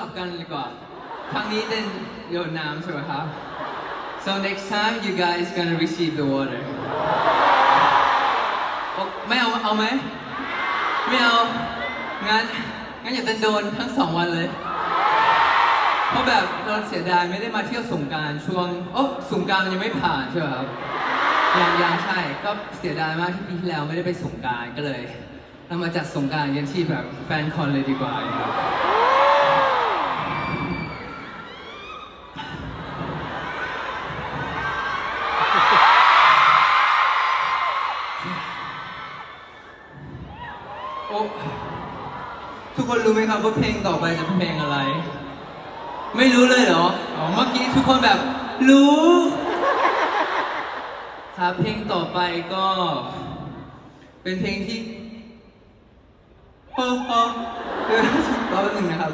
ลับกันดีกว่าครั้งนี้เป็นโยนน้ำใช่ไหมครับ so next time you guys gonna receive the water ไม่เอาเอาไหมไม่เอางั้นงั้นอย่าเต้นโดนทั้งสองวันเลยเพราะแบบเราเสียดายไม่ได้มาเที่ยวสงการช่วงโอ้สงการมันยังไม่ผ่านใช่ไหมครับยังยังใช่ก็เสียดายมากที่ปีที่แล้วไม่ได้ไปสงการก็เลย เรามาจัดสงการกันที่แบบแฟนคอนเลยดีกว่าครับ อ้ทุกคนรู้ไหมครับว่าเพลงต่อไปจะเป็นเพลงอะไร ไม่รู้เลยเหรออ๋อเมื่อกี้ทุกคนแบบรู้ครับเพลงต่อไปก็ เป็นเพลงที่โอ้โหเดี๋ยวรอแป๊บนึงนะครับ